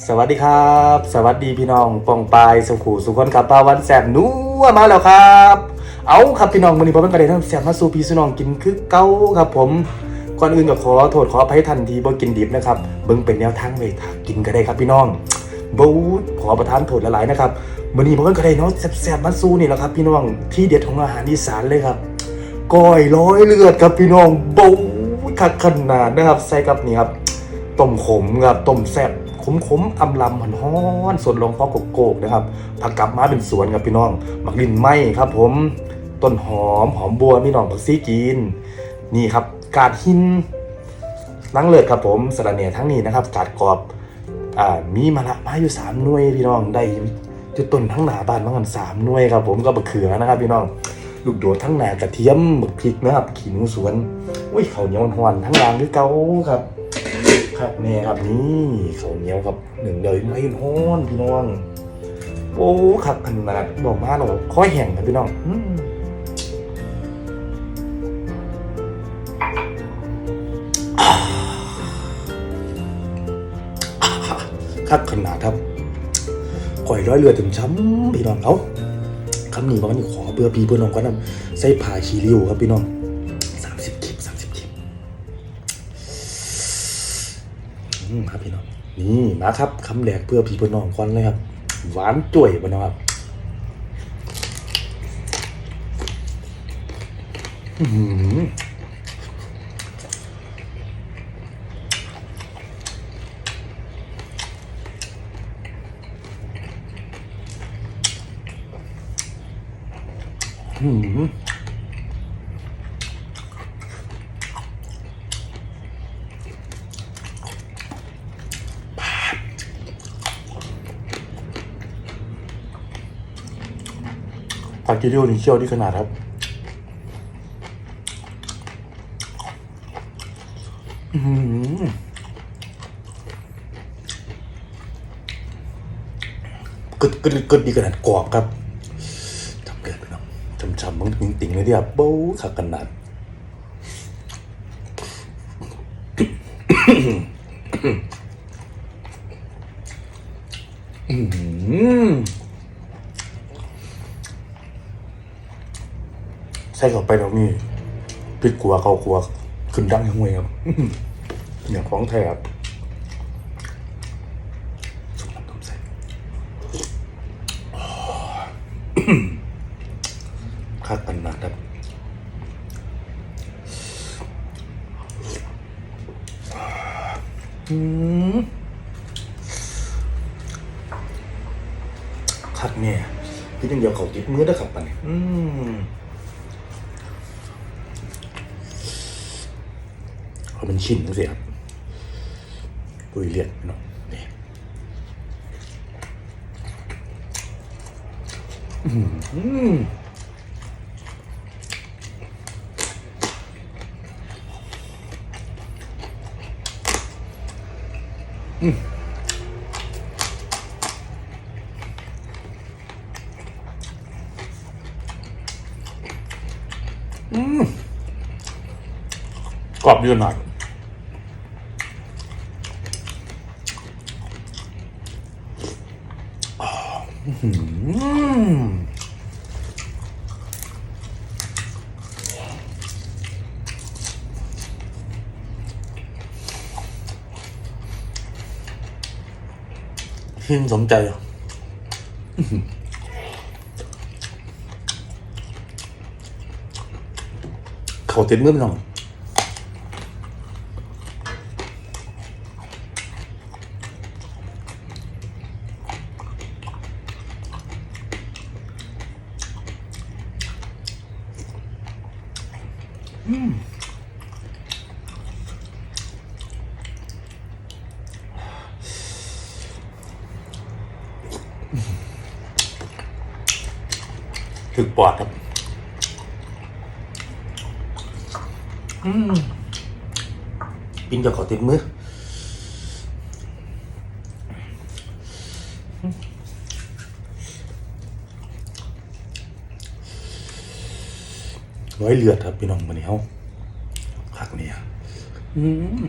สวัสดีครับ สวัสดีพี่น้องปองปายสุขูสุขคนครับปาวันแสบนัวมาแล้วครับ เอาครับพี่น้องวันนี้ผมเป็นกระเด็นทั้งแสบมาสู่พี่สุน้องกินคือเก้าครับผมก่อนอื่นก็ขอโทษขออภัยทันทีบ่กินดิบนะครับเบิ่งเป็นแนวทางไว้ถ้ากินก็ได้ครับพี่น้องบูดขอประทานโทษหลายๆนะครับวันนี้ผมเป็นกระเด็นเนาะแสบๆมาสู่นี่แหละครับ พี่น้องที่เด็ดของอาหารอีสานเลยครับก้อยร้อยเลือดครับพี่น้องบูดคักขนาดนะครับใส่กับนี่ครับต้มขมครับต้มแซ่บ ขมขมๆอำลำหอนฮ้อนส่วนลงพอโกกนะครับผักกลับมาเป็นสวนครับพี่น้องหมักดินไหมครับ ผมต้นหอมหอมบัวพี่น้องผักซีกิน นี่ครับ กาดหินนังเลิศครับผมสระเนียทั้งนี้นะครับกาดกรอบอ่ามีมะละมาอยู่สามหน่วยพี่น้องได้จุดต้นทั้งหนาบ้านมากันสามหน่วยครับ ผมก็บะเขือนะครับ พี่น้องลูกโดดทั้งหนากระเทียมหมึกพริกนะครับขี้หนูสวนอุ้ยเขาเหนียวหวานทั้งรางด้วยเกาครับ ครับเนี่ครับนี่ข้าวเหนียวครับหนึ่งเดียวไม่ฮ้อนพี่น้องโอ้ครับขนาดบอกมาหนูค่อยแห้งนะพี่น้องอืมครับขนาดครับก่อยร้อยเรือถึงช้ำพี่น้องเอาคำนี้บอกว่านี่ขอเบื่อพี่เพื่อนน้องก็นำใส่ผ่าชีริวครับพี่น้อง ครับพี่น้องนี่มาครับคำแรกเพื่อพี่เพื่อน้องก่อนเลยครับ หวานจ่วยบนนะครับอื้อ หืออื้อหือผักกีริวนี่เคี่ยวที่ขนาดครับ อื้อหือกึดกึดกึดดีขนาดกรอบครับทำเกิดไปเนาะช้ำๆมึงติ่งติ่งๆเลยเนี่ยโบ้ขักขนาด อืมใส่เข้าไปแล้วนี่พริกกัวเขากัวขึ้นดังยังไงครับอื้อหือเนี่ยของแท้ครับสุกน้ำต้มใส่คักกันหนักครับอืมคักเนี่ยพี่ยังเดียวเขาติดมือได้อครับปันนี้อืม เอาเป็นชิ้นดูสิครับปุยเลียดพี่น้องนี่อืมกรอบเยอะหน่อยอ่าอื้อหือ หินสมใจอะอื้อหือเขาติดมือพี่น้อง ถึกปอดครับ อืมกินกับขอติดมือร้อยเลือดครับพี่น้องมันนี้เขาคักเนี่ยอืม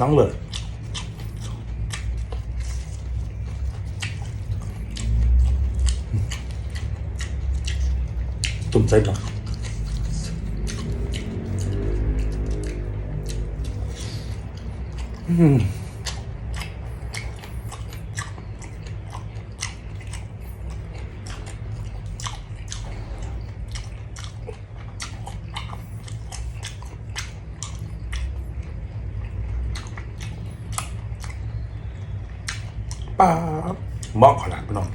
น้องเลยตุ่มเส้นเหรออืม ป้าบเหมาะขนาดพี่น้อง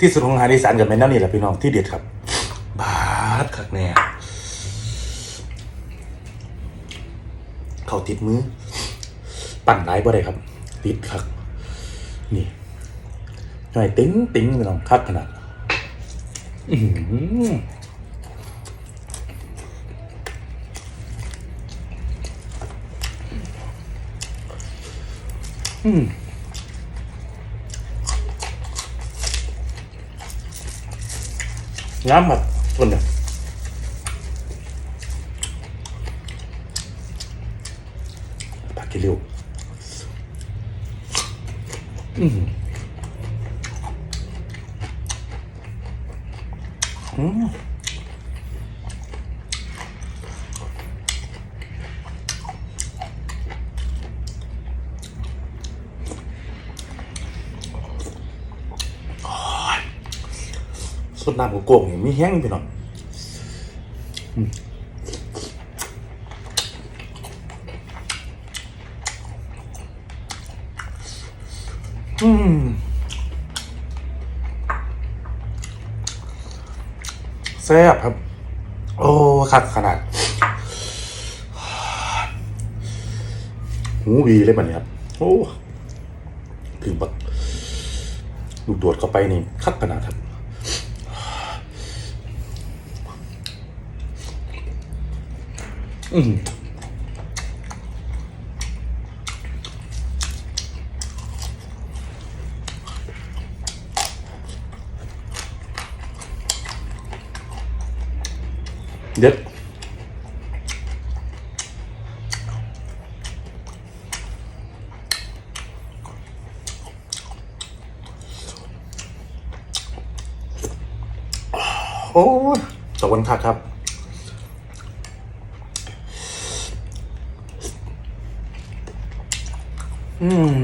ที่สุดของอาหารอีสานกับแม่นนั่นนี่แหละพี่น้องที่เด็ดครับบาดคั กแน่เขาติดมือ ปั่นไหลบ่ได้ครับ ติดคักนี่หน่อยติ้งติ้งพี่น้องคักขนาดอือหืออืม ngắm mặt tuần này ba สดน้ำกับโกงนี่มีแห้งพี่น้องอืมอืมแซ่บครับ โอ้ขัดขนาด หูวีเลยมันเนี่ยครับโอ้ถึงแบบลูกโดดเข้าไปนี่คักขนาดครับ อืมเด็ดโอ้ตะวันคักครับ อืม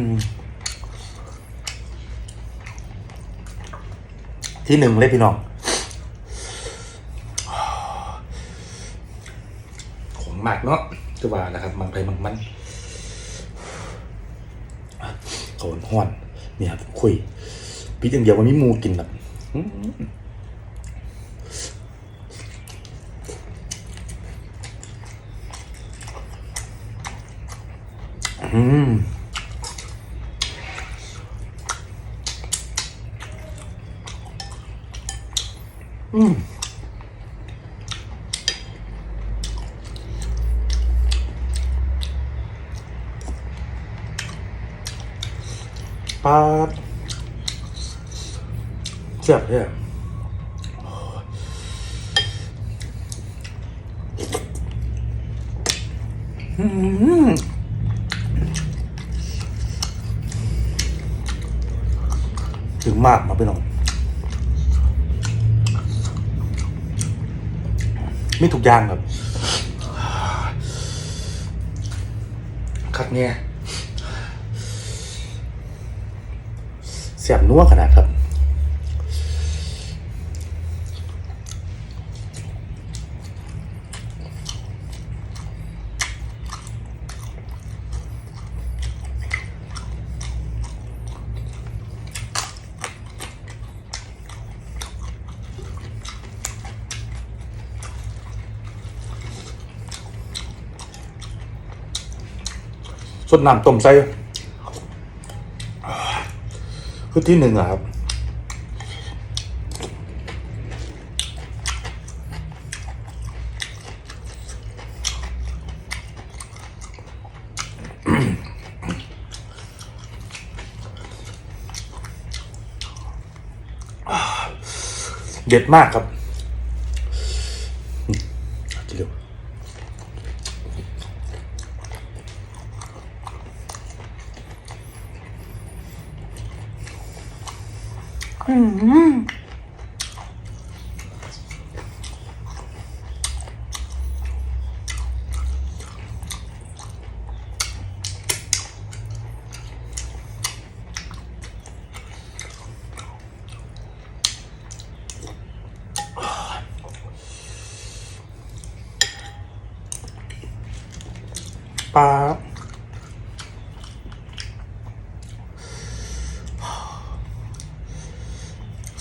ที่หนึ่งเลยพี่น้องของมากเนาะจะว่านะครับมันไปมันมันโขนห้อนเนี่ยคุยพี่อย่างเดียววันนี้มูกินแบบอืม อืมปลาเจ็บเนี่ยอืมถึงมากมาไปหน้อง ไม่ถูกอย่างแบบคักเนี่ยเสียบนัวขนาดครับ สดน้ำต้มใส่คือที่หนึ่งอะครับ เด็ดมากครับอืมกินเร็ว ป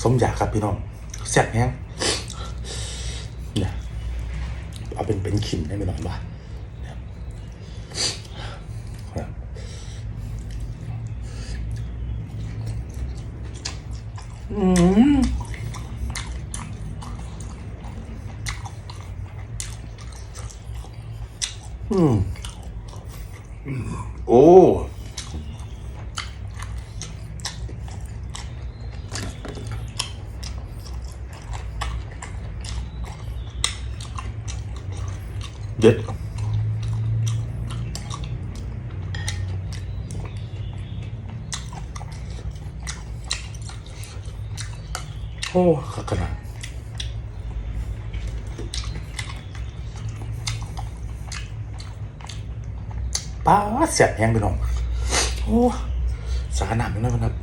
สมอยากครับพี่น้องแซ่บแฮงเนี่ยเอาเป็นเป็นขินได้ไหมน้องบ้าเนี่ยเนี่ยอืมอืมโอ้ เด็ดโอ้ขักขนาด ป้าเสียบแห้งไปน้องโอ้สาหนักนะมันครับ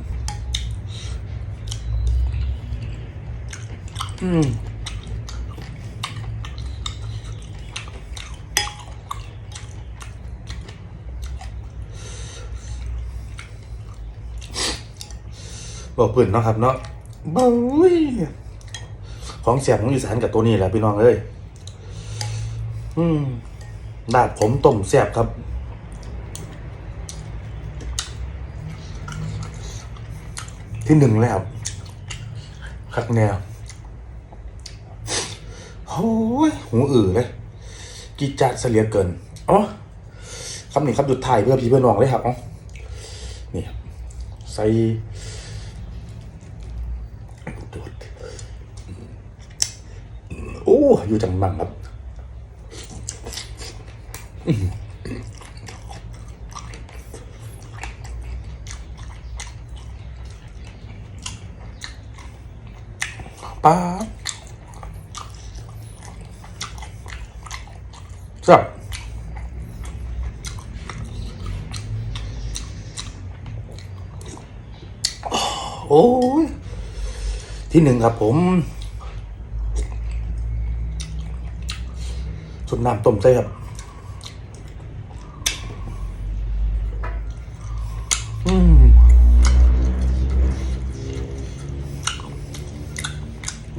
อืมบอกเพื่อนเนาะครับเนาะบุ้ยของเสียงของอีสานกับตัวนี้แหละพี่น้องเอ้ยอืมดาดผมต้มแซ่บครับ ที่หนึ่งแล้วคักแนวโอ้ยหูอือเลยกีจัดเสลียเกินอ๋อคำนี้ครับหยุดถ่ายเพื่อพี่เพื่อนน้องเลยครับอ๋อนี่ใส่โอ้อยู่จังมังครับ ป้าจับโอ้ย ที่หนึ่งครับผมสุดน้ำต้มเส้ครับ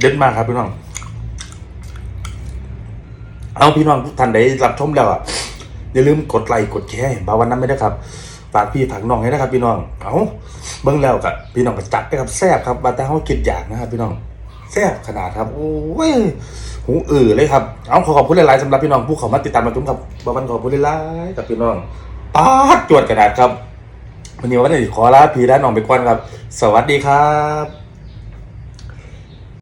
เด็ดมากครับพี่น้อง เอาพี่น้องทุกท่านได้รับชมแล้วอะอย่าลืมกดไลค์กดแชร์บาวันนั้นไม่ได้ครับฝากพี่ฝากน้องให้นะครับ พี่น้อง เอาเบิ่งแล้วกับพี่น้องก็จัดไปครับแซ่บครับบาแต่เขาคิดอยากนะครับ พี่น้องแซ่บขนาดครับ โอ้ยหูอือเลยครับ เอาขอขอบคุณหลายๆสำหรับพี่น้องผู้เขามาติดตามมาชมครับบาวันขอบคุณหลายๆกับพี่น้องปาดจวดกระดาษครับวันนี้วันนี้ขอลาพี่และน้องไปก่อนครับ สวัสดีครับ